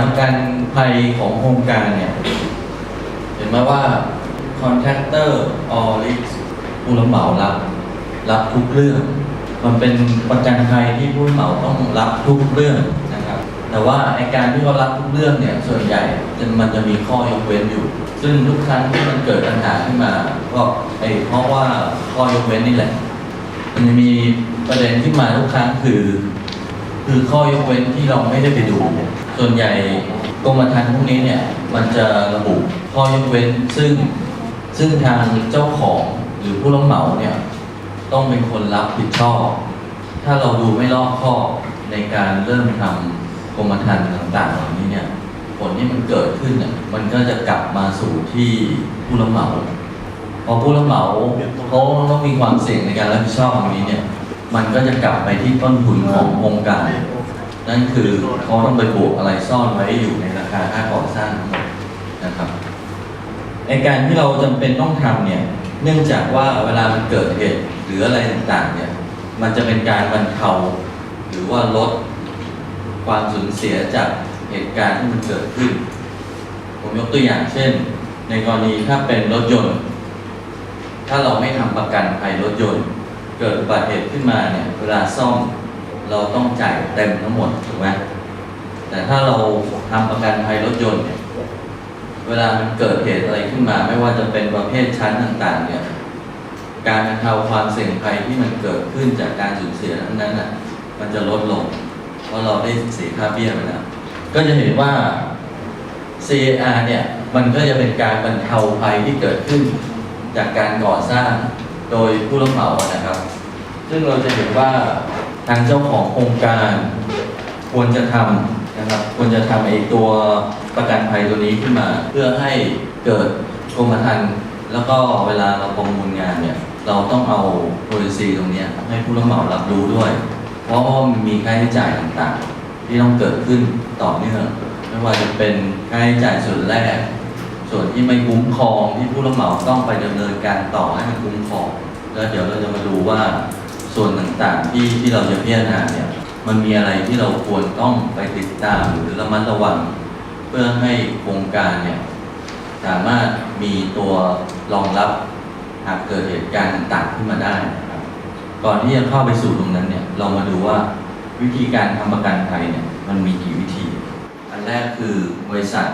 การประกันภัยของโครงการเนี่ย เห็นไหมว่า contractor or risk ผู้รับเหมารับ รับทุกเรื่อง มันเป็นประกันภัยที่ผู้รับเหมาต้องรับทุกเรื่องนะครับ แต่ว่าไอการที่เขารับทุกเรื่องเนี่ยส่วนใหญ่มันจะมีข้อยกเว้นอยู่ ซึ่งทุกครั้งที่มันเกิดปัญหาขึ้นมา ก็ไอเพราะว่าข้อยกเว้นนี่แหละมันจะมีประเด็นขึ้นมาทุกครั้งคือ คือข้อยกเว้นที่เราไม่ได้ไปดู ส่วนใหญ่กรมธรรม์พวกนี้เนี่ยมันจะระบุข้อยกเว้นซึ่งซึ่งทางเจ้าของหรือผู้รับเหมาเนี่ยต้องเป็นคนรับผิดชอบ ถ้าเราดูไม่รอบคอบในการเริ่มทำกรมธรรม์ต่างๆเหล่านี้เนี่ยผลที่มันเกิดขึ้นเนี่ยมันก็จะกลับมาสู่ที่ผู้รับเหมาพอผู้รับเหมาเขาต้องมีความเสี่ยงในการรับผิดชอบตรงนี้เนี่ยมันก็จะกลับไปที่ต้นทุนของโครงการ นั่นคือเขาต้องไปบวกอะไรซ่อนไว้อยู่ในราคาค่าก่อสร้างทั้งหมดนะครับในการที่เราจำเป็นต้องทำเนี่ยเนื่องจากว่าเวลามันเกิดเหตุหรืออะไรต่างๆเนี่ยมันจะเป็นการบรรเทาหรือว่าลดความสูญเสียจากเหตุการณ์ที่มันเกิดขึ้น ผมยกตัวอย่างเช่น ในกรณีถ้าเป็นรถยนต์ ถ้าเราไม่ทำประกันภัยรถยนต์ เกิดอุบัติเหตุขึ้นมาเนี่ยเวลาซ่อม เราต้องจ่ายเต็มทั้งหมดถูกไหมแต่ถ้าเราทำประกันภัยรถยนต์เนี่ยเวลามันเกิดเหตุอะไรขึ้นมา ไม่ว่าจะเป็นประเภทชั้นต่างๆ เนี่ยการบรรเทาความเสี่ยงภัยที่มันเกิดขึ้นจากการสูญเสียนั้นน่ะ มันจะลดลง เพราะเราได้เสียค่าเบี้ยไปแล้วก็จะเห็นว่า CAR เนี่ยมันก็จะเป็นการบรรเทาภัยที่เกิดขึ้น จากการก่อสร้างโดยผู้รับเหมานะครับ ซึ่งเราจะเห็นว่า ทางเจ้าของโครงการ ควรจะทำนะครับควรจะทำไอ้ตัวประกันภัยตัวนี้ขึ้นมา เพื่อให้เกิดกรมธรรม์แล้วก็เวลาเราประมูลงานเนี่ยเราต้องเอา policy ตรงนี้ให้ผู้รับเหมารับรู้ด้วย เพราะว่ามีค่าใช้จ่ายต่างๆ ที่ต้องเกิดขึ้นต่อเนื่องไม่ว่าจะเป็นค่าใช้จ่ายส่วนแรก ส่วนที่ไม่คุ้มครองที่ผู้รับเหมาต้องไปดำเนินการต่อให้มันคุ้มครองแล้วเดี๋ยวเราจะมาดูว่า ส่วนต่างๆที่ที่เราจะพิจารณาเนี่ยมันมีอะไรที่เราควรต้องไปติดตามหรือระมัดระวัง เพื่อให้โครงการเนี่ยสามารถมีตัวรองรับหากเกิดเหตุการณ์ต่างๆขึ้นมาได้นะครับก่อนที่จะเข้าไปสู่ตรงนั้นเนี่ยเรามาดูว่าวิธีการทำประกันภัยเนี่ยมันมีกี่วิธี อันแรกคือบริษัท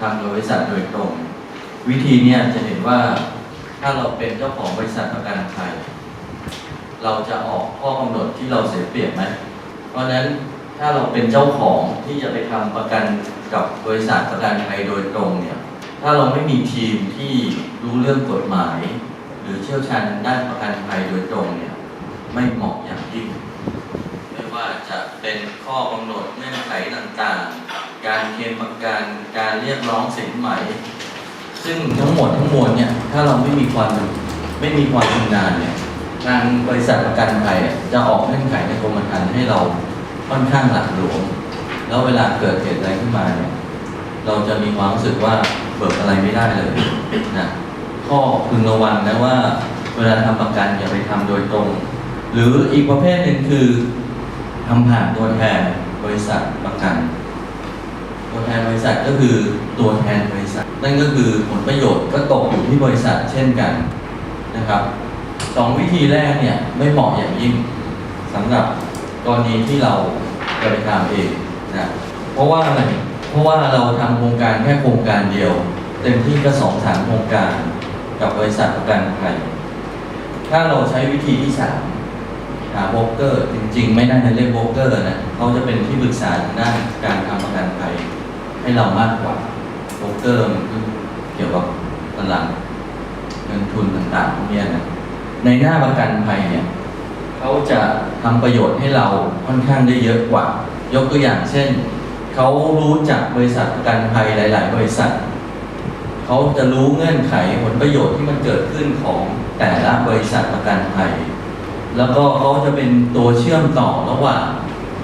ทำโดยบริษัทโดยตรง วิธีเนี่ยจะเห็นว่าถ้าเราเป็นเจ้าของบริษัทประกันภัย เราจะออกข้อกำหนดที่เราเสียเปรียบไหม เพราะฉะนั้นถ้าเราเป็นเจ้าของที่จะไปทำประกันกับบริษัทประกันภัยโดยตรงเนี่ยถ้าเราไม่มีทีมที่รู้เรื่องกฎหมาย หรือเชี่ยวชาญด้านประกันภัยโดยตรงเนี่ยไม่เหมาะอย่างยิ่งไม่ว่าจะเป็นข้อกำหนดเงื่อนไขต่างๆ การเคลมประกันการเรียกร้องสินไหม ซึ่งทั้งหมดทั้งมวลเนี่ยถ้าเราไม่มีความไม่มีความชำนาญเนี่ย ทางบริษัทประกันภัยจะออกเงื่อนไขในกรมธรรม์ให้เราค่อนข้างหลักหลวม แล้วเวลาเกิดเหตุอะไรขึ้นมาเนี่ยเราจะมีความรู้สึกว่าเบิกอะไรไม่ได้เลยนะข้อพึงระวังนะว่า เวลาทำประกันอย่าไปทำโดยตรง หรืออีกประเภทหนึ่งคือทำผ่านตัวแทนบริษัทประกัน ตัวแทนบริษัทก็คือตัวแทนบริษัท นั่นก็คือผลประโยชน์ก็ตกอยู่ที่บริษัทเช่นกันนะครับ สองวิธีแรกเนี่ยไม่เหมาะอย่างยิ่งสำหรับกรณีที่เราจะไปทำเองนะเพราะว่าอะไรเพราะว่าเราทำโครงการแค่โครงการเดียว เต็มที่ก็สองสามโครงการกับบริษัทประกันภัยถ้าเราใช้วิธีที่สามหาโบรกเกอร์ จริง ๆ ไม่น่าจะเรียกโบรกเกอร์นะเขาจะเป็นที่ปรึกษาทางด้านการทำประกันภัยให้เรามากกว่าโบรกเกอร์มันเกี่ยวกับตลาดเงินทุนต่างๆพวกนี้นะ ในหน้าประกันภัยเนี่ยเขาจะทำประโยชน์ให้เราค่อนข้างได้เยอะกว่า ยกตัวอย่างเช่น เขารู้จักบริษัทประกันภัยหลาย ๆ บริษัท เขาจะรู้เงื่อนไขผลประโยชน์ที่มันเกิดขึ้นของแต่ละบริษัทประกันภัย แล้วก็เขาจะเป็นตัวเชื่อมต่อระหว่าง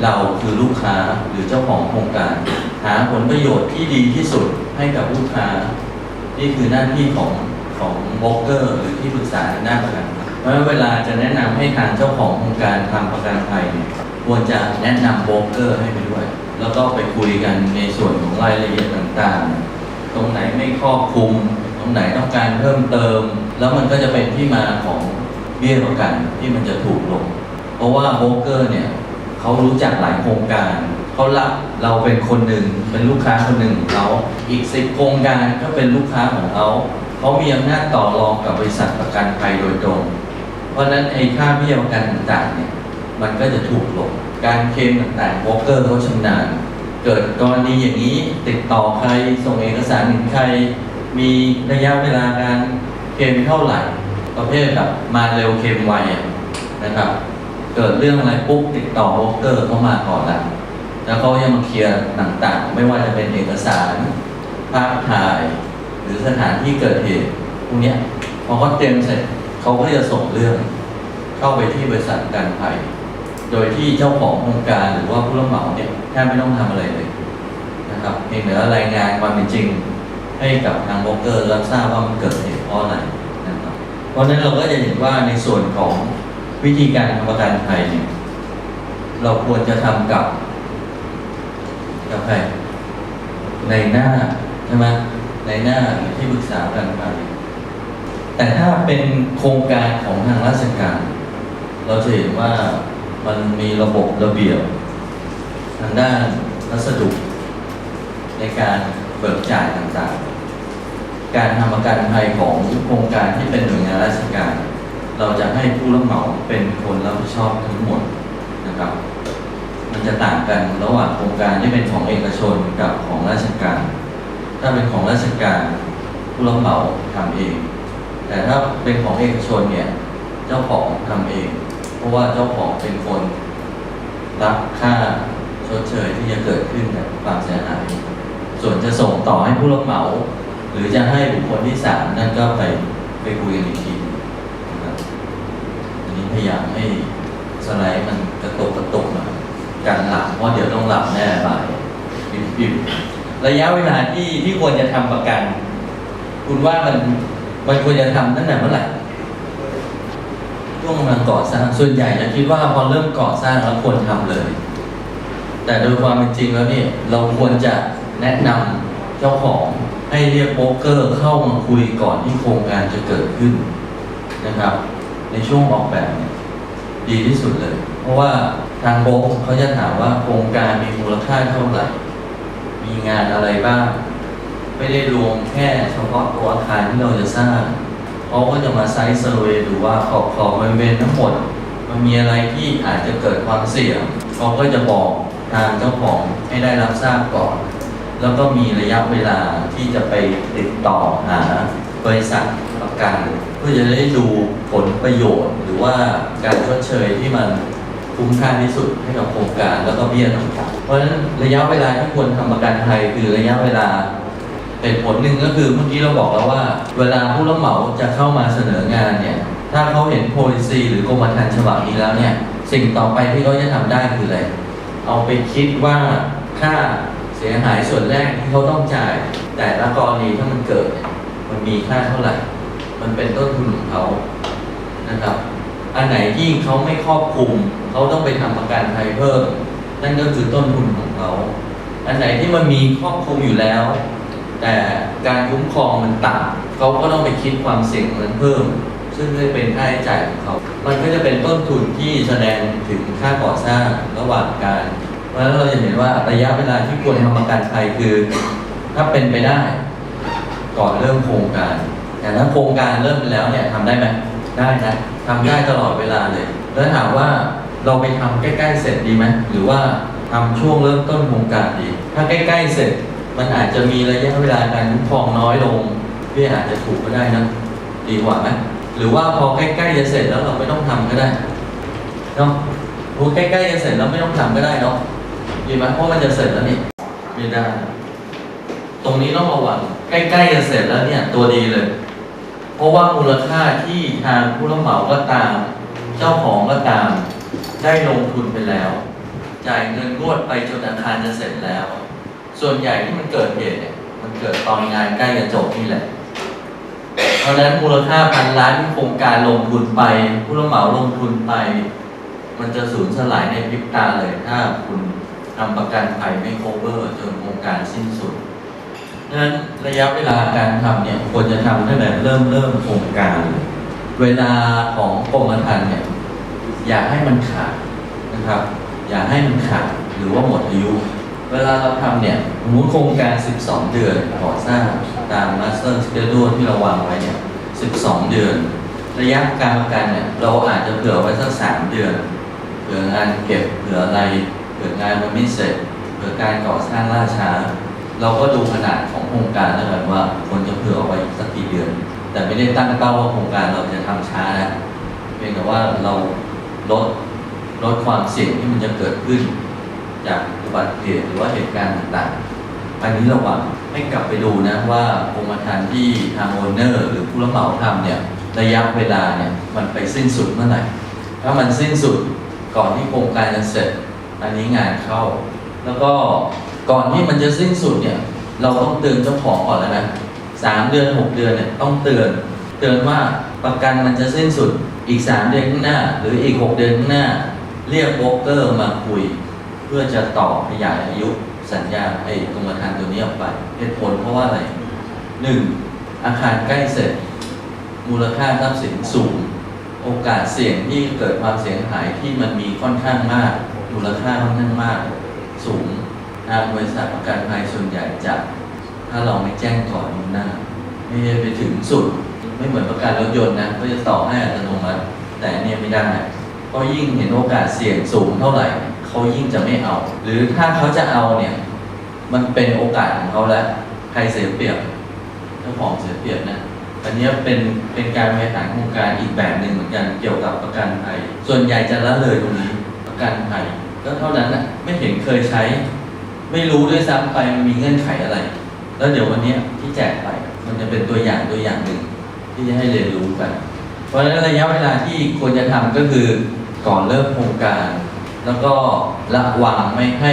เราคือลูกค้าหรือเจ้าของโครงการ หาผลประโยชน์ที่ดีที่สุดให้กับลูกค้า นี่คือหน้าที่ของของโบรกเกอร์หรือที่ปรึกษาในด้าประกันภัย เพราะเวลาจะแนะนำให้ทางเจ้าของโครงการทำประกันภัยเนี่ยควรจะแนะนำโบรกเกอร์ให้ไปด้วย แล้วก็ไปคุยกันในส่วนของรายละเอียดต่างๆ ตรงไหนไม่ครอบคลุม ตรงไหนต้องการเพิ่มเติม แล้วมันก็จะเป็นที่มาของเบี้ยประกันที่มันจะถูกลง เพราะว่าโบรกเกอร์เนี่ยเขารู้จักหลายโครงการเขารับเราเป็นคนหนึ่งเป็นลูกค้าคนหนึ่งของเขาอีกสิบโครงการก็เป็นลูกค้าของเขาเขามีอำนาจต่อรองกับบริษัทประกันภัยโดยตรง ราะฉะนั้นไอ้ค่าเบี้ยประกันต่างๆเนี่ยมันก็จะถูกลง การเคลมต่างๆโบรกเกอร์เขาชำนาญ เกิดกรณีอย่างนี้ติดต่อใครส่งเอกสารถึงใคร มีระยะเวลาการเคลมเท่าไหร่ ประเภทแบบมาเร็วเคลมไวนะครับ เกิดเรื่องอะไรปุ๊บติดต่อโบรกเกอร์เข้ามาก่อนละแล้วเขาจะมาเคลียร์ต่างๆ ไม่ว่าจะเป็นเอกสารภาพถ่าย หรือสถานที่เกิดเหตุพวกเนี้ยพอเขาเตรียมเสร็จ เขาก็จะส่งเรื่องเข้าไปที่บริษัทกันภัย โดยที่เจ้าของโครงการหรือว่าผู้รับเหมาเนี่ยแทบไม่ต้องทำอะไรเลยนะครับเพียงแต่ว่ารายงานความเป็นจริงให้กับทางโบรกเกอร์รับทราบว่ามันเกิดเหตุเพราะอะไรนะครับ เพราะฉะนั้นเราก็จะเห็นว่าในส่วนของวิธีการทำประกันภัยเนี่ยเราควรจะทำกับกับใครในหน้าใช่ไหมในหน้าหรือที่ปรึกษาประกันภัย แต่ถ้าเป็นโครงการของทางราชการ เราจะเห็นว่ามันมีระบบระเบียบ ทางด้านวัสดุ ในการเบิกจ่ายต่างๆ การทำประกันภัยของโครงการที่เป็นหน่วยงานราชการ เราจะให้ผู้รับเหมาเป็นคนรับผิดชอบทั้งหมดนะครับ มันจะต่างกันระหว่างโครงการที่เป็นของเอกชนกับของราชการ ถ้าเป็นของราชการผู้รับเหมาทำเอง แต่ถ้าเป็นของเอกชนเนี่ย เจ้าของทำเอง เพราะว่าเจ้าของเป็นคนรับค่าชดเชยที่จะเกิดขึ้นจากความเสียหาย ส่วนจะส่งต่อให้ผู้รับเหมา หรือจะให้บุคคลที่สามนั่นก็ไปไปคุยกันอีกทีนะครับอันนี้พยายามให้สไลด์มันกระตุกกระตุกหน่อยการหลับเพราะเดี๋ยวต้องหลับแน่บ่ายบิบระยะเวลาที่ที่ควรจะทำประกัน คุณว่ามัน มันควรจะทำตั้งแต่เมื่อไหร่ช่วงกำลังก่อสร้างส่วนใหญ่จะคิดว่าพอเริ่มก่อสร้างแล้วควรทำเลย แต่โดยความเป็นจริงแล้วเนี่ยเราควรจะแนะนำเจ้าของให้เรียกโป๊กเกอร์เข้ามาคุยก่อนที่โครงการจะเกิดขึ้นนะครับ ในช่วงออกแบบดีที่สุดเลย เพราะว่าทางโป๊กเขาจะถามว่าโครงการมีมูลค่าเท่าไหร่ มีงานอะไรบ้าง ไม่ได้รวมแค่เฉพาะตัวอาคารที่เราจะสร้างเขาก็จะมาไซส์เซอร์เวย์ดูว่าขอบขอบบริเวณทั้งหมด มันมีอะไรที่อาจจะเกิดความเสี่ยงเขาก็จะบอกทางเจ้าของให้ได้รับทราบก่อน แล้วก็มีระยะเวลาที่จะไปติดต่อหาบริษัทประกันเพื่อจะได้ดูผลประโยชน์ หรือว่าการชดเชยที่มันคุ้มค่าที่สุดให้กับโครงการแล้วก็เบี้ยต่างๆเพราะฉะนั้นระยะเวลาที่ควรทำประกันภัยคือระยะเวลา เหตุผลหนึ่งก็คือเมื่อกี้เราบอกแล้วว่า เวลาผู้รับเหมาจะเข้ามาเสนองานเนี่ย ถ้าเขาเห็น policy หรือกรมธรรม์ฉบับนี้แล้วเนี่ย สิ่งต่อไปที่เขาจะทำได้คืออะไร เอาไปคิดว่าค่าเสียหายส่วนแรกที่เขาต้องจ่าย แต่ละกรณีถ้ามันเกิด มันมีค่าเท่าไหร่ มันเป็นต้นทุนของเขานะครับ อันไหนที่เขาไม่ครอบคลุมเขาต้องไปทำประกันภัยเพิ่ม นั่นก็คือต้นทุนของเขา อันไหนที่มันมีครอบคลุมอยู่แล้ว แต่การคุ้มครองมันต่ำเขาก็ต้องไปคิดความเสี่ยงนั้นเพิ่ม ซึ่งจะเป็นค่าใช้จ่ายของเขา มันก็จะเป็นต้นทุนที่แสดงถึงค่าก่อสร้างระหว่างการ เพราะฉะนั้นเราจะเห็นว่าระยะเวลาที่ควรทำประกันภัยคือ ถ้าเป็นไปได้ ก่อนเริ่มโครงการ แต่ถ้าโครงการเริ่มไปแล้วเนี่ยทำได้ไหมได้นะทำได้ตลอดเวลาเลย แล้วถามว่าเราไปทำใกล้ ๆ เสร็จดีไหมหรือว่าทำช่วงเริ่มต้นโครงการดี ถ้าใกล้ ๆ เสร็จ มันอาจจะมีระยะเวลาการคุ้มครองน้อยลงเพี่อาจจะถูกก็ได้นะดีกว่าไหมหรือว่าพอใกล้ๆจะเสร็จแล้วเราไม่ต้องทำก็ได้เนาะพอใกล้ๆจะเสร็จแล้วไม่ต้องทำก็ได้เนาะดีไหมเพราะมันจะเสร็จแล้วนี่ไม่ได้ ตรงนี้ต้องระวังใกล้ๆจะเสร็จแล้วเนี่ยตัวดีเลย เพราะว่ามูลค่าที่ทางผู้รับเหมาก็ตาม เจ้าของก็ตาม ได้ลงทุนไปแล้ว จ่ายเงินงวดไปจนอาคารจะเสร็จแล้ว ส่วนใหญ่ที่มันเกิดเหตุเนี่ย มันเกิดตอนงานใกล้จะจบนี่แหละ เพราะฉะนั้นมูลค่าพันล้านที่โครงการลงทุนไป ผู้รับเหมาลงทุนไป มันจะสูญสลายในพริบตาเลยถ้าคุณทำประกันภัยไม่ cover จนโครงการสิ้นสุดนั้นระยะเวลาการทำเนี่ยควรจะทำตั้งแต่เริ่มเริ่มโครงการ เวลาของกรมธรรม์เนี่ย อย่าให้มันขาดนะครับ อย่าให้มันขาดหรือว่าหมดอายุ เวลาเราทำเนี่ยสมมติโครงการ 12 เดือนก่อสร้างตาม Master Schedule ที่เราวางไว้เนี่ย 12 เดือน ระยะการประกันเนี่ยเราอาจจะเผื่อไว้สัก 3 เดือน เผื่องานเก็บ เผื่ออะไร เผื่องานมันไม่เสร็จ เผื่อการก่อสร้างล่าช้า เราก็ดูขนาดของโครงการแล้วกันว่าควรจะเผื่อไว้สักกี่เดือน แต่ไม่ได้ตั้งเป้าว่าโครงการเราจะทำช้านะ เพียงแต่ว่าเราลดลดความเสี่ยงที่มันจะเกิดขึ้น จากอุบัติเหตุหรือว่าเหตุการณ์ต่างๆ อันนี้ระวังให้กลับไปดูนะว่ากรมธรรม์ที่ทางโอนเนอร์ หรือผู้รับเหมาทำเนี่ยระยะเวลาเนี่ยมันไปสิ้นสุดเมื่อไหร่ ถ้ามันสิ้นสุดก่อนที่โครงการจะเสร็จ อันนี้งานเข้า แล้วก็ก่อนที่มันจะสิ้นสุดเนี่ยเราต้องเตือนเจ้าของก่อนแล้วนะสามเดือนหกเดือนเนี่ยต้องเตือน เตือนว่าประกันมันจะสิ้นสุดอีกสามเดือนข้างหน้า หรืออีกหกเดือนข้างหน้า เรียกโบรกเกอร์มาคุย พื่อจะต่อขยายอายุสัญญาไอ้กรมธรรม์ตัวนี้ออกไปเหตุผลเพราะว่าอะไรหนึ่งอาคารใกล้เสร็จ มูลค่าทรัพย์สินสูง โอกาสเสี่ยงที่เกิดความเสียหายที่มันมีค่อนข้างมาก มูลค่าค่อนข้างมาก สูงทางบริษัทประกันภัยส่วนใหญ่จะถ้าเราไม่แจ้งก่อนหน้าไม่ได้ไปถึงสุด ไม่เหมือนประกันรถยนต์นะก็จะต่อให้อัตโนมัติแต่เนี่ยไม่ได้เพราะยิ่งเห็นโอกาสเสี่ยงสูงเท่าไหร่ เขายิ่งจะไม่เอา หรือถ้าเขาจะเอาเนี่ย มันเป็นโอกาสของเขาแล้วใครเสียเปรียบเจ้าของเสียเปรียบนะอันนี้เป็นเป็นการบริหารโครงการอีกแบบหนึ่งเหมือนกันเกี่ยวกับประกันภัยส่วนใหญ่จะละเลยตรงนี้ประกันภัยก็เท่านั้นนะไม่เห็นเคยใช้ ไม่รู้ด้วยซ้ำไปมันมีเงื่อนไขอะไร แล้วเดี๋ยววันนี้ที่แจกไป มันจะเป็นตัวอย่างตัวอย่างหนึ่ง ที่จะให้เรียนรู้กัน เพราะฉะนั้นระยะเวลาที่ควรจะทำก็คือก่อนเริ่มโครงการ แล้วก็ระวังไม่ให้